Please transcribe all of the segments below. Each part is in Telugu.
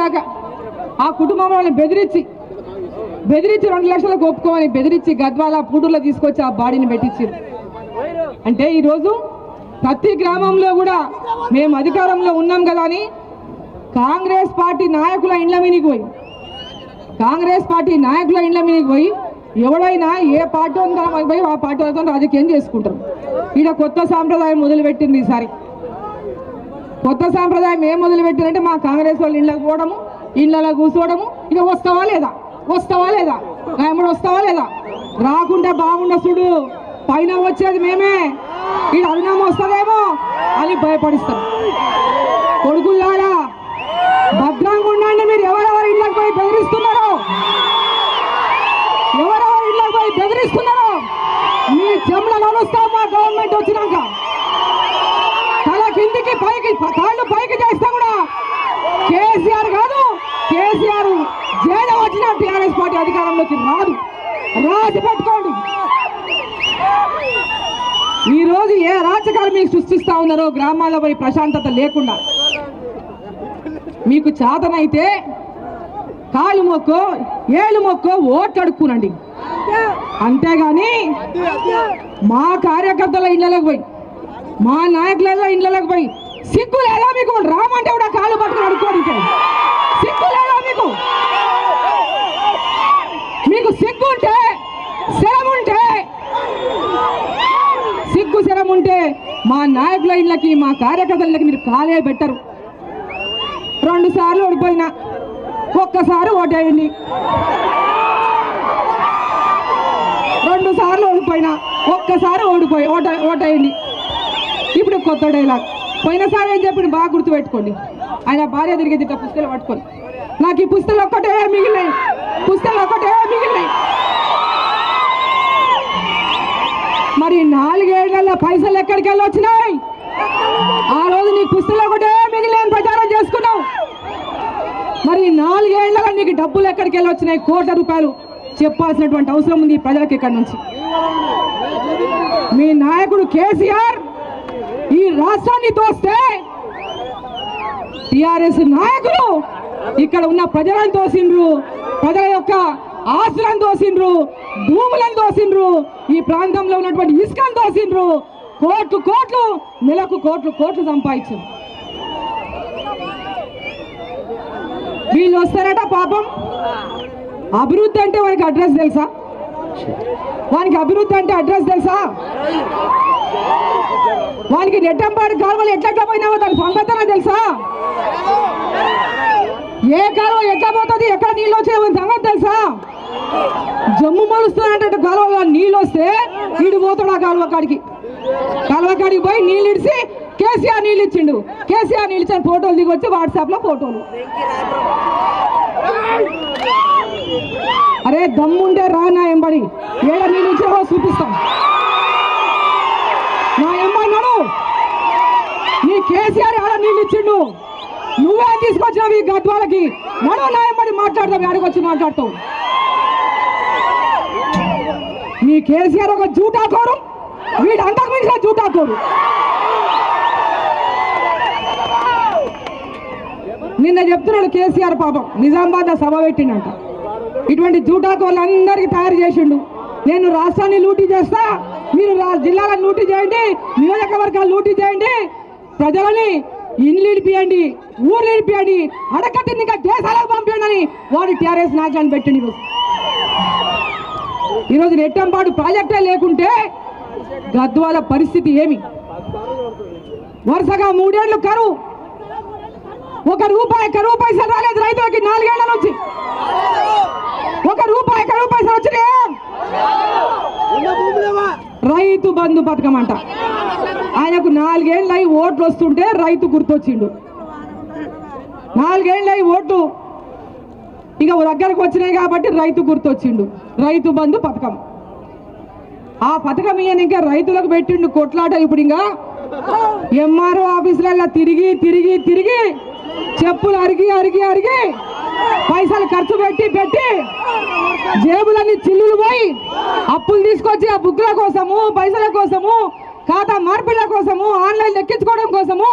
కాక ఆ కుటుంబంలో బెదిరించి బెదిరించి రెండు లక్షలకు ఒప్పుకోమని బెదిరించి గద్వాల పూటూరులో తీసుకొచ్చి ఆ బాడీని పెట్టించింది అంటే ఈరోజు ప్రతి గ్రామంలో కూడా మేము అధికారంలో ఉన్నాం కదా అని కాంగ్రెస్ పార్టీ నాయకుల ఇండ్ల మీదకి పోయి కాంగ్రెస్ పార్టీ నాయకుల ఇండ్ల మీదకి పోయి ఎవడైనా ఏ పార్టీ ఉందో పోయి ఆ పార్టీ వాళ్ళతో రాజకీయం చేసుకుంటారు. ఈడ కొత్త సాంప్రదాయం మొదలుపెట్టింది ఈసారి. కొత్త సాంప్రదాయం ఏం మొదలుపెట్టారంటే మా కాంగ్రెస్ వాళ్ళు ఇళ్ళకి పోవడము ఇళ్ళలో కూర్చోవడము. ఇక వస్తావా లేదా? వస్తావా లేదా? రాయముడు వస్తావా లేదా? రాకుండా బాగుండ చూడు పైన వచ్చేది మేమే. ఈ అరుణం వస్తుందేమో అని భయపడిస్తాం కొడుకుల్లారా భద్రంగా ఉండండి మీరు ఎవరెవరు ఇళ్ళకి పోయి బెదిరిస్తున్నారో ఎవరెవరు ఇళ్ళకి పోయి బెదిరిస్తున్నారో మీ చెమల నడుస్తాం మా గవర్నమెంట్ వచ్చినాక తల కిందికి పైకి కాళ్ళు పైకి చేస్తా కూడా. కేసీఆర్ కాదు కేసీఆర్ జైలు వచ్చిన టీఆర్ఎస్ పార్టీ అధికారంలోకి రాదు. రాజు పెట్టుకోండి. ఈరోజు ఏ రాజకాలు మీకు సృష్టిస్తా ఉన్నారో గ్రామాల్లో పోయి ప్రశాంతత లేకుండా. మీకు చేతనైతే కాలు మొక్కో ఏళ్ళు మొక్కో ఓట్లు అడుక్కునండి. అంతేగాని మా కార్యకర్తల ఇళ్ళలోకి పోయి మా నాయకులలో ఇండ్లలోకి పోయి సిగ్గు లేదా మీకు? రామంటే కూడా కాళ్ళు పట్టుకుని అడుక్కోడితే సిగ్గు లేదా మీకు? మీకు సిగ్గు ఉంటే శరం ఉంటే సిగ్గు శరం ఉంటే మా నాయకుల ఇళ్ళకి మా కార్యకర్తలకి మీరు కాలే పెట్టరు. రెండు సార్లు ఓడిపోయినా ఒక్కసారి ఓటేయండి. రెండు సార్లు ఓడిపోయినా ఒక్కసారి ఓడిపోయి ఓట ఓటేయండి. ఇప్పుడు కొత్త డైలాగ్ పోయినసారి ఏం చెప్పి బాగా గుర్తుపెట్టుకోండి. ఆయన భార్య తిరిగి ఇట్లా పుస్తకాలు పట్టుకొని నాకు ఈ పుస్తకాలు ఒక్కటే మిగిలినాయి. పుస్తకాలు ఒక్కటే మిగిలినాయి. మరి నాలుగేళ్ళ పైసలు ఎక్కడికి వెళ్ళి వచ్చినాయి? ఆ రోజు నీకు పుస్తకాలు ఒకటే మిగిలిన ప్రచారం చేసుకున్నావు. మరి ఈ నాలుగేళ్ళలో నీకు డబ్బులు ఎక్కడికి వెళ్ళి వచ్చినాయి? కోట్ల రూపాయలు చెప్పాల్సినటువంటి అవసరం ఉంది ఈ ప్రజలకు ఇక్కడ నుంచి. మీ నాయకుడు కేసీఆర్ ఈ రాష్ట్రాన్ని తోస్తే టిఆర్ఎస్ నాయకులు ఇక్కడ ఉన్న ప్రజలను తోసిండ్రు ప్రజల యొక్క ఆస్తులను తోసిండ్రు భూములను తోసిండ్రు ఈ ప్రాంతంలో ఉన్నటువంటి ఇసుకను తోసిండ్రు. కోట్లు కోట్లు నెలకు కోట్లు కోట్లు సంపాదించారు వీళ్ళు వస్తారట పాపం. అభివృద్ధి అంటే వానికి అడ్రస్ తెలుసా? వానికి అభివృద్ధి అంటే అడ్రస్ తెలుసా? వానికి రెట్టంపాడు కాలువలు ఎట్లా పోయినావో దాని సంగతన తెలుసా? ఏ కాలువ ఎట్లా పోతుంది ఎక్కడ నీళ్ళు వచ్చాయో సంగతి తెలుసా? జమ్ము మలుస్తున్నట్టు కాలువ నీళ్ళు వస్తే వీడు పోతాడు ఆ కాలువ కాడికి. కాలువ కాడికి పోయి నీళ్ళు ఇడిచి కేసీఆర్ నీళ్ళు ఇచ్చిండు. కేసీఆర్ నీళ్ళు ఇచ్చిన ఫోటోలు దిగి వచ్చి వాట్సాప్లో ఫోటోలు. అరే దమ్ముండే రా నా ఎంబడి. ఏడ నీళ్ళు ఇచ్చావో చూపిస్తాం నా ఎంబన్నాడు నీ కేసీఆర్ ఆడ నీళ్ళు ఇచ్చిండు? నువ్వే తీసుకొచ్చినావు ఈ గద్వాలకి. మనో నా మాట్లాడతావు ఆడికి వచ్చి మాట్లాడతావు. మీ కేసీఆర్ ఒక జూటాకోరు వీడు అంతకు మించిన జూటాకోరు. నిన్న చెప్తున్నాడు కేసీఆర్ పాపం నిజామాబాద్ సభ పెట్టిండంట. ఇటువంటి జూటాకోళ్ళందరికీ తయారు చేసిండు. నేను రాష్ట్రాన్ని లూటీ చేస్తా మీరు రా- జిల్లాలను లూటీ చేయండి నియోజకవర్గాలు లూటీ చేయండి ప్రజలని ఇండ్లు ఇడిపియండి ఊర్లు ఇడిపియండి అడకట్టింది ఇంకా దేశాలకు పంపించండి అని వాడు టీఆర్ఎస్ నాయకులను పెట్టిండు ఈరోజు. ఈరోజు నెట్టంపాడు ప్రాజెక్టే లేకుంటే గద్వాల పరిస్థితి ఏమి? వరుసగా మూడేళ్ళు కరువు. ఒక రూపాయి కరువు పైసలు రాలేదు రైతులకి నాలుగేళ్ళ నుంచి. ఒక రూపాయి కరువు పైసలు వచ్చినాయా. రైతు బంధు పథకం అంట ఆయనకు నాలుగేళ్ళు అయి ఓట్లు వస్తుంటే రైతు గుర్తొచ్చిండు. నాలుగేళ్ళు అయి ఓట్లు ఇక దగ్గరకు వచ్చినాయి కాబట్టి రైతు గుర్తొచ్చిండు. రైతు బంధు పథకం. ఆ పథకం ఈయన ఇంకా రైతులకు పెట్టిండు కొట్లాట ఇప్పుడు ఇంకా. ఎంఆర్ఓ ఆఫీసులలో తిరిగి తిరిగి తిరిగి చెప్పులు అరిగి అరిగి అరిగి పైసలు ఖర్చు పెట్టి పెట్టి జేబులన్నీ చిల్లులు పోయి అప్పులు తీసుకొచ్చి ఆ బుక్కుల కోసము పైసల కోసము ఖాతా మార్పుల కోసము ఆన్లైన్ లెక్కించుకోవడం కోసము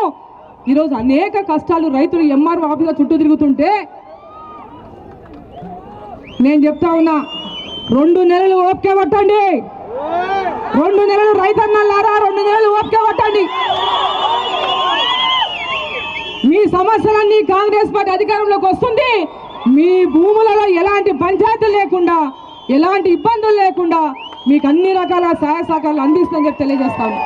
ఈరోజు అనేక కష్టాలు రైతులు ఎంఆర్ఓ ఆఫీస్లో చుట్టూ తిరుగుతుంటే నేను చెప్తా ఉన్నా రెండు నెలలు ఓపిక పట్టండి. రెండు నెలలు రైతన్నలారా రెండు నెలలు ఓపిక పట్టండి. మీ సమస్యలన్నీ కాంగ్రెస్ పార్టీ అధికారంలోకి వస్తుంది. మీ భూములలో ఎలాంటి పంచాయతీలు లేకుండా ఎలాంటి ఇబ్బందులు లేకుండా మీకు అన్ని రకాల సహాయ సహకారాలు అందిస్తుందని చెప్పి తెలియజేస్తాను.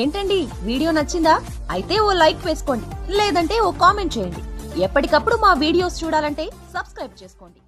ఏంటండి? వీడియో నచ్చిందా? అయితే ఓ లైక్ వేసుకోండి. లేదంటే ఓ కామెంట్ చేయండి. ఎప్పటికప్పుడు మా వీడియోస్ చూడాలంటే సబ్స్క్రైబ్ చేసుకోండి.